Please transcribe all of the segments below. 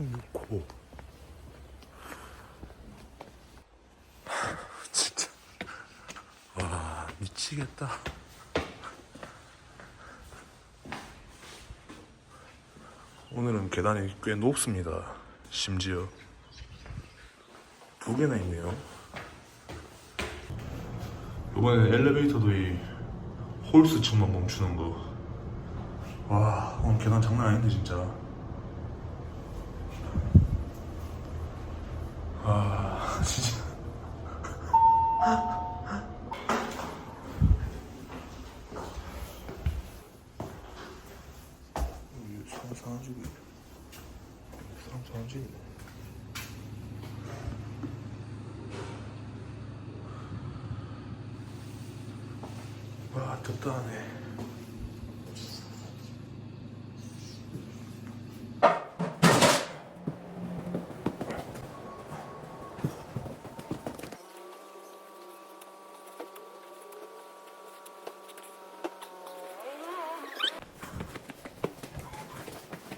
606호. 진짜. 와, 미치겠다. 오늘은 계단이 꽤 높습니다. 심지어 두 개나 있네요. 이번에 엘리베이터도 이 홀스 층만 멈추는 거. 와, 오늘 계단 장난 아닌데 진짜. 아, 진짜. 여기 사람 사람 사가지고 와 덥다 하네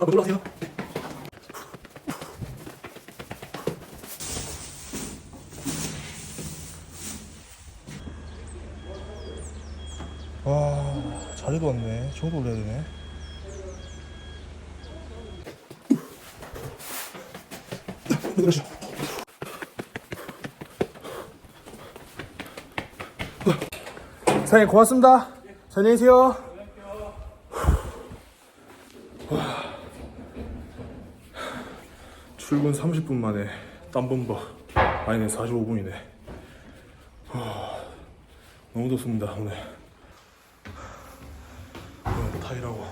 아, 올라오세요. 와, 자리도 왔네. 저도 올려야 되네. 그러시죠. 사장님 고맙습니다. 자, 안녕히 계세요. 출근 30분 만에 땀범벅 아니네 45분이네. 너무 덥습니다 오늘. 오늘 타이라고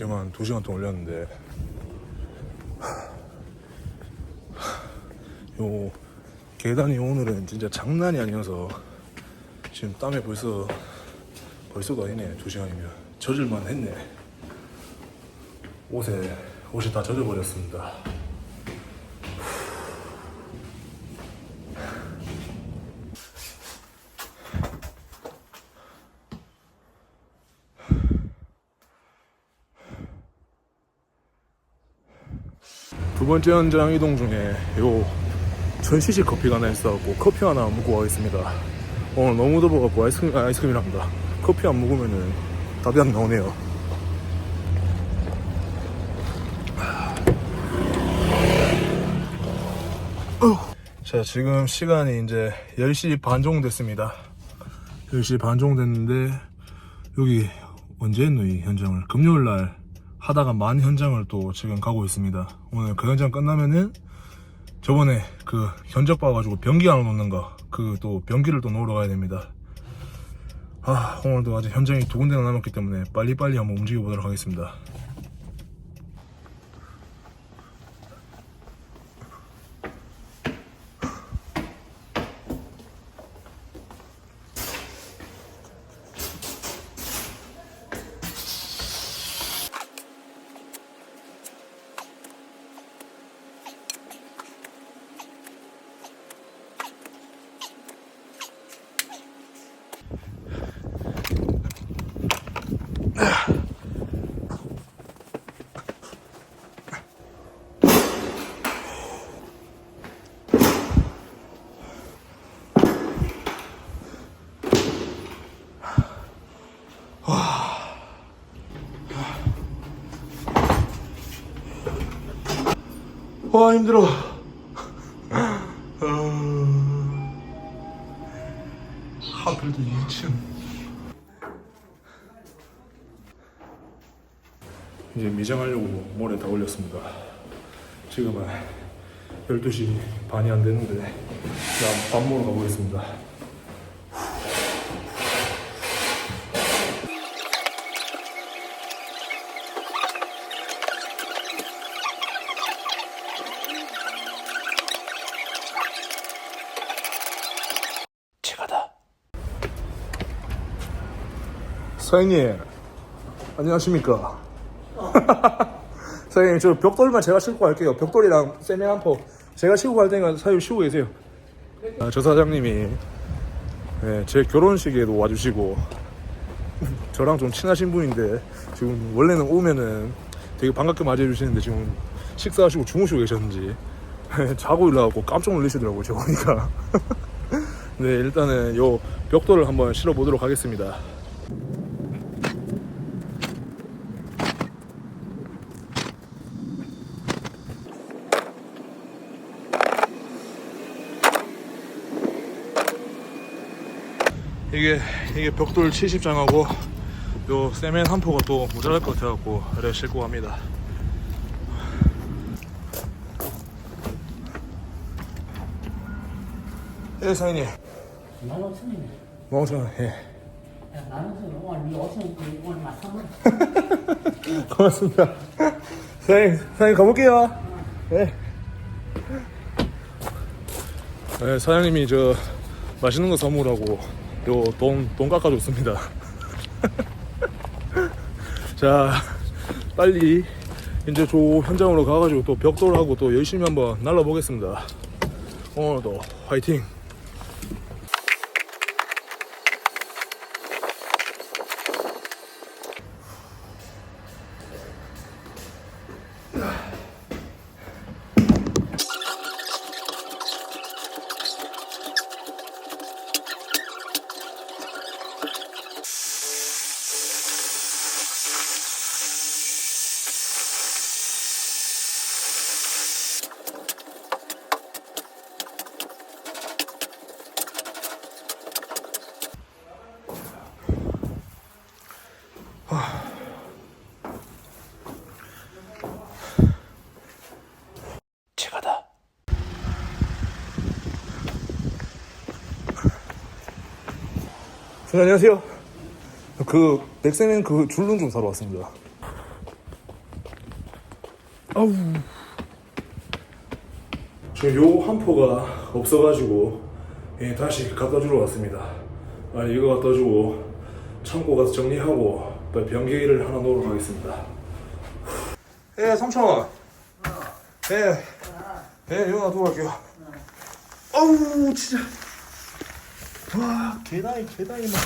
지금 한 2시간 동안 올렸는데. 요 계단이 오늘은 진짜 장난이 아니어서 지금 땀에 벌써 벌써도 아니네 2시간이면. 젖을만 했네. 옷에 옷이 다 젖어버렸습니다 두 번째 현장 이동 중에 요 전시식 커피가 하나 있어갖고 커피 하나 먹고 가겠습니다. 오늘 너무 더워갖고 아이스크림, 아, 아이스크림이랍니다. 커피 안 먹으면은 답이 안 나오네요. 자, 지금 시간이 이제 10시 반 정도 됐습니다. 10시 반 정도 됐는데, 여기 언제 했노, 이 현장을? 금요일 날 하다가 만 현장을 또 지금 가고 있습니다. 오늘 그 현장 끝나면은 저번에 그 견적 봐가지고 변기 하나 놓는 거, 그 또 변기를 또 놓으러 가야 됩니다. 아, 오늘도 아직 현장이 두 군데나 남았기 때문에 빨리빨리 한번 움직여 보도록 하겠습니다. 와, 힘들어. 하늘도 2층. 이제 미장하려고 모래 다 올렸습니다. 지금은 12시 반이 안 됐는데, 자, 밥 먹으러 가보겠습니다. 사장님 안녕하십니까? 사장님 저 벽돌만 제가 싣고 갈게요. 벽돌이랑 세미 한포. 제가 싣고 갈 테니까 사장님 쉬고 계세요. 아, 저 사장님이 네, 제 결혼식에도 와주시고 저랑 좀 친하신 분인데 지금 원래는 오면은 되게 반갑게 맞이해 주시는데 지금 식사하시고 주무시고 계셨는지 자고 일어나고 깜짝 놀라시더라고요 저 보니까. 네 일단은 요 벽돌을 한번 실어 보도록 하겠습니다 이게 이게 벽돌 70장하고 요 세멘 한 포가 또 모자랄 것 같아갖고 그래 싣고 갑니다. 예 사장님. 만 오천이네. 멍청 예. 고맙습니다. 사장님 사장님 가볼게요. 예. 네, 사장님이 저 맛있는 거 선물하고 요돈돈 깎아줬습니다. 자 빨리 이제 저 현장으로 가가지고 또 벽돌하고 또 열심히 한번 날라보겠습니다. 오늘도 화이팅 네, 안녕하세요. 그 넥센은 그 줄눈 좀 사러 왔습니다. 아우. 지금 요 한 포가 없어가지고 예, 다시 갖다 주러 왔습니다. 아, 이거 갖다 주고 창고 가서 정리하고 빨리 변기를 하나 놓으러 가겠습니다. 예 삼촌. 예, 예 이거 놔두고 갈게요. 어우 진짜 와 개다이 개다이 막.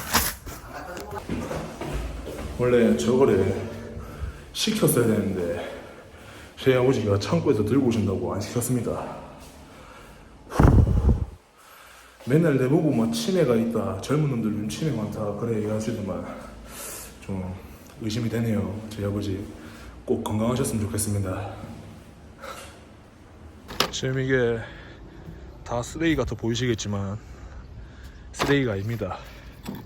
원래 저거를 시켰어야 되는데 제 아버지가 창고에서 들고 오신다고 안 시켰습니다. 맨날 내보고 뭐 치매가 있다. 젊은 놈들 요즘 치매 많다. 그래 얘기하시더만 좀 의심이 되네요. 제 아버지 꼭 건강하셨으면 좋겠습니다. 지금 이게 다 쓰레기 같아 보이시겠지만 쓰레기가 아닙니다.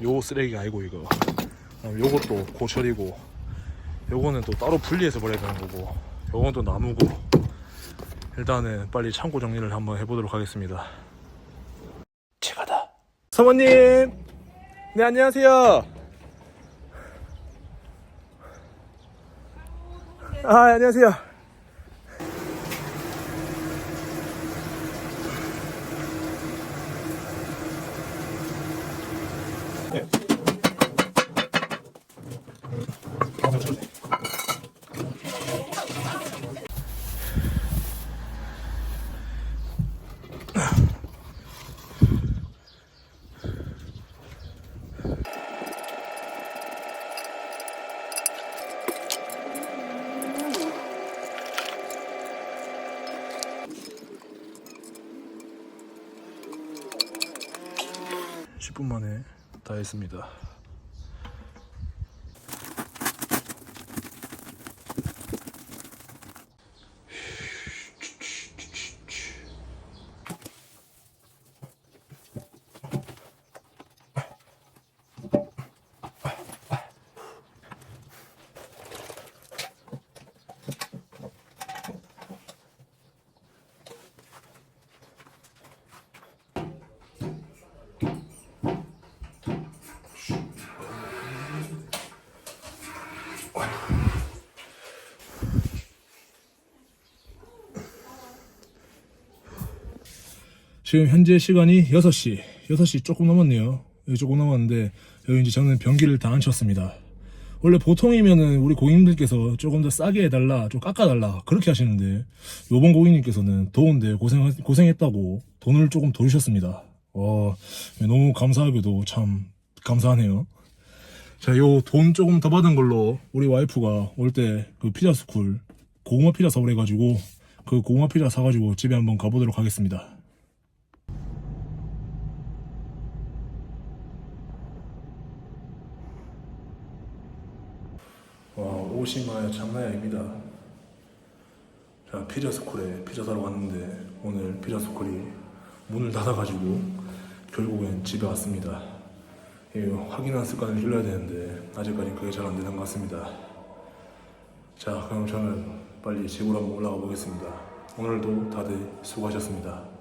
요 쓰레기가 아니고 이거. 요것도 고철이고 요거는 또 따로 분리해서 버려야 되는 거고 요건 또 나무고 일단은 빨리 창고 정리를 한번 해보도록 하겠습니다. 제가 다. 사모님! 네 안녕하세요. 아 안녕하세요 십분 만에 다 했습니다. 지금 현재 시간이 6시, 6시 조금 넘었네요. 조금 넘었는데 여기 이제 저는 변기를 다 안 쳤습니다. 원래 보통이면은 우리 고객님들께서 조금 더 싸게 해달라, 좀 깎아달라 그렇게 하시는데 요번 고객님께서는 더운데 고생 고생했다고 돈을 조금 더 주셨습니다. 와 너무 감사하게도 참 감사하네요. 자, 요 돈 조금 더 받은 걸로 우리 와이프가 올 때 그 피자 스쿨 고구마 피자 사오래 가지고 그 고구마 피자 사가지고 집에 한번 가보도록 하겠습니다. 와, 오시마의 장난이 아닙니다. 자, 피자 스쿨에 피자 사러 왔는데 오늘 피자 스쿨이 문을 닫아가지고 결국엔 집에 왔습니다. 이 확인한 습관을 길러야 되는데 아직까지 그게 잘 안 되는 것 같습니다. 자, 그럼 저는 빨리 집으로 한번 올라가 보겠습니다. 오늘도 다들 수고하셨습니다.